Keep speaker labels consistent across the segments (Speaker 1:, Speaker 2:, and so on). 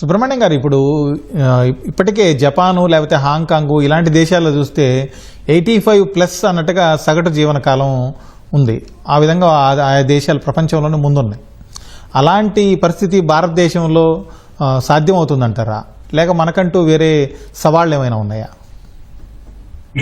Speaker 1: సుబ్రహ్మణ్యం గారు ఇప్పుడు ఇప్పటికే జపాను లేకపోతే హాంకాంగ్ ఇలాంటి దేశాల్లో చూస్తే ఎయిటీ ఫైవ్ ప్లస్ అన్నట్టుగా సగటు జీవన కాలం ఉంది. ఆ విధంగా ఆ- ఆయా దేశాలు ప్రపంచంలోనే ముందున్నాయి. అలాంటి పరిస్థితి భారతదేశంలో సాధ్యమవుతుందంటారా? లేక మనకంటూ వేరే సవాళ్ళు ఏమైనా ఉన్నాయా?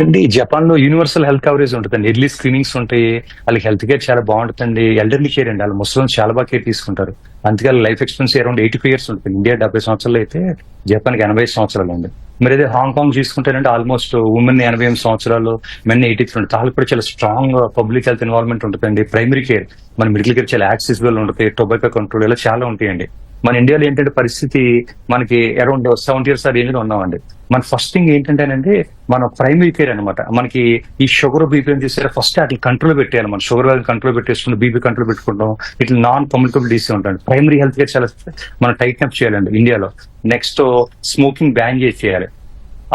Speaker 2: అండి జపాన్లో యూనివర్సల్ హెల్త్ కవరేజ్ ఉంటుందండి. ఎర్లీ స్క్రీనింగ్స్ ఉంటాయి. వాళ్ళకి హెల్త్ కేర్ చాలా బాగుంటుందండి. ఎల్డర్లీ కేర్ అండి. వాళ్ళు ముస్లిం చాలా బాగా కేర్ తీసుకుంటారు. అందుకే life expectancy around eighty five years ఉంటుంది. ఇండియా డెబ్బై సంవత్సరాలు అయితే జపాన్కి ఎనభై ఐదు సంవత్సరాలు ఉంది మరి అదే హాంకాంగ్ చూసుకుంటేనంటే ఆల్మోస్ట్ ఉమెన్ ఎనభై ఎనిమిది సంవత్సరాలు మెన్ ఎయిటీ త్రీ ఉంటుంది. వాళ్ళకి కూడా చాలా స్ట్రాంగ్ పబ్లిక్ హెల్త్ ఇన్వాల్వ్మెంట్ ఉంటుందండి. ప్రైమరీ కేర్ మన మిడిల్ కేర్ చాలా యాక్సెసిబుల్ ఉంటుంది. టొబాకో కంట్రోల్ ఇలా చాలా ఉంటాయండి. మన ఇండియాలో ఏంటంటే పరిస్థితి మనకి అరౌండ్ సెవెంటీ ఇయర్స్ ఆ రేంజ్లో ఉన్నామండి. మన ఫస్ట్ థింగ్ ఏంటంటేనండి మన ప్రైమరీ కేర్ అనమాట మనకి ఈ షుగర్ బీపీ అని చేస్తే ఫస్ట్ వాటిని కంట్రోల్ పెట్టేయాలి మనం. షుగర్ వ్యాధి కంట్రోల్ పెట్టేసుకుంటాం బీపీ కంట్రోల్ పెట్టుకుంటాం. ఇట్లా నాన్ కమ్యూనికబుల్ డిసీజ్ ఉంటుంది. ప్రైమరీ హెల్త్ కేర్ చాలా మనం టైట్ అప్ చేయాలండి ఇండియాలో. నెక్స్ట్ స్మోకింగ్ బ్యాన్ చేసేయాలి.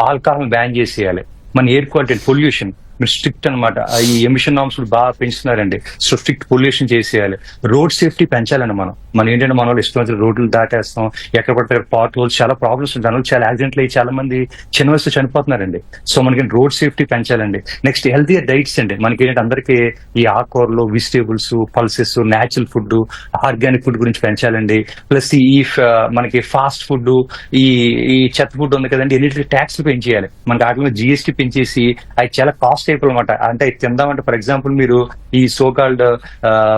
Speaker 2: ఆల్కహాల్ బ్యాన్ చేసేయాలి. మన ఎయిర్ క్వాలిటీ పొల్యూషన్ మీరు స్ట్రిక్ట్ అనమాట ఈ ఎమిషన్ నామ్స్ బాగా పెంచుతున్నారండి. సో స్ట్రిక్ట్ పొల్యూషన్ చేసేయాలి. రోడ్ సేఫ్టీ పెంచాలండి మనం. మనం ఏంటంటే మన వాళ్ళు ఇష్టం రోడ్లు దాటేస్తాం. ఎక్కడ పడితే పార్ట్ హోల్స్ చాలా ప్రాబ్లమ్స్ ఉంటాయి. దానివల్ల చాలా యాక్సిడెంట్లు అయ్యి చాలా మంది చిన్న వయసు చనిపోతున్నారండి. సో మనకి రోడ్ సేఫ్టీ పెంచాలండి. నెక్స్ట్ హెల్తీ డైట్స్ అండి. మనకి ఏంటంటే అందరికీ ఈ ఆకుకూరలు vegetables pulses natural food organic food గురించి పెంచాలండి. ప్లస్ ఈ మనకి ఫాస్ట్ ఫుడ్ ఈ ఈ చెత్త ఫుడ్ ఉంది కదండి. ఎన్నిటికి ట్యాక్స్ పెంచేయాలి. మనకి వాటిలో జిఎస్టీ పెంచేసి అవి చాలా కాస్ట్ అయిపోయి అనమాట అంటే తిందామంటే ఫర్ ఎగ్జాంపుల్ మీరు ఈ సోకాల్డ్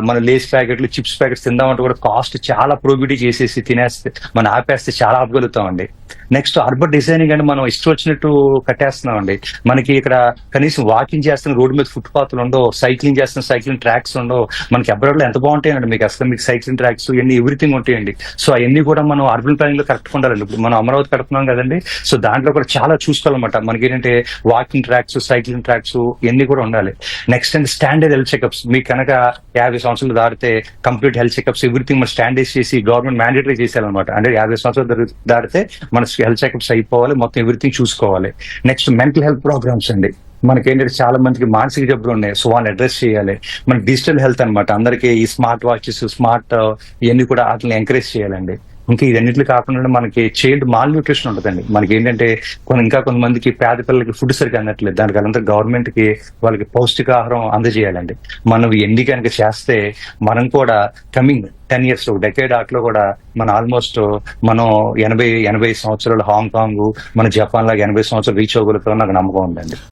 Speaker 2: మన లేస్ ప్యాకెట్లు చిప్స్ ప్యాకెట్స్ తిందామంటే కూడా కాస్ట్ చాలా ప్రోబిటీ చేసేసి తినేస్తే మనం ఆపేస్తే చాలా ఆపగలుగుతామండి. నెక్స్ట్ అర్బన్ డిజైనింగ్ అంటే మనం ఇష్టం వచ్చినట్టు కట్టేస్తున్నామండి. మనకి ఇక్కడ కనీసం వాకింగ్ చేస్తున్న రోడ్డు మీద ఫుట్ పాత్లు ఉండవు సైక్లింగ్ చేస్తున్న సైక్లింగ్ ట్రాక్స్ ఉండవు. మనకి అబ్రాడ్లో ఎంత బాగుంటాయండి మీకు? అసలు మీకు సైక్లింగ్ ట్రాక్స్ ఇవన్నీ ఎవ్రీథింగ్ ఉంటాయండి. సో అవన్నీ కూడా మనం అర్బన్ ప్లానింగ్లో కరెక్ట్ ఉండాలండి. ఇప్పుడు మనం అమరావతి కడుతున్నాం కదండి. సో దాంట్లో కూడా చాలా చూసుకోవాలన్నమాట. మనకి ఏంటంటే వాకింగ్ ట్రాక్స్ సైక్లింగ్ ట్రాక్స్ ఇవన్నీ కూడా ఉండాలి. Next and standard health checkups మీకు కనుక యాభై సంవత్సరాలు దాటితే కంప్లీట్ హెల్త్ చెకప్స్ ఎవ్రీథింగ్ మనం స్టాండర్డ్ చేసి గవర్నమెంట్ మ్యాండేటరీ చేసేయాలన్నమాట. అంటే యాభై సంవత్సరాలు దాటితే మన హెల్త్ చెకప్స్ అయిపోవాలి మొత్తం ఎవ్రీథింగ్ చూసుకోవాలి. నెక్స్ట్ మెంటల్ హెల్త్ ప్రోగ్రామ్స్ అండి. మనకి ఏంటంటే చాలా మందికి మానసిక జబ్బులు ఉన్నాయి. సో వాళ్ళని అడ్రస్ చేయాలి. మన డిజిటల్ హెల్త్ అన్నమాట. అందరికీ ఈ స్మార్ట్ వాచెస్ స్మార్ట్ ఇవన్నీ కూడా వాటిని ఎంకరేజ్ చేయాలండి. ఇంకా ఇదన్నిట్లు కాకుండా మనకి చైల్డ్ మాల్ న్యూట్రిషన్ ఉంటుందండి. మనకి ఏంటంటే కొన్ని ఇంకా కొంతమందికి పేద పిల్లలకి ఫుడ్ సరిగ్గా అందట్లేదు. దానికి అంతా గవర్నమెంట్కి వాళ్ళకి పౌష్టికాహారం అందజేయాలండి. మనం ఎన్ని కనుక చేస్తే మనం కూడా కమింగ్ టెన్ ఇయర్స్ డెకేడ్ ఆటలో కూడా మన ఆల్మోస్ట్ మనం ఎనభై ఎనభై సంవత్సరాలు హాంకాంగ్ మన జపాన్ లాగా ఎనభై సంవత్సరాలు రీచ్ అవ్వగలుగుతాం నాకు నమ్మకం ఉందండి.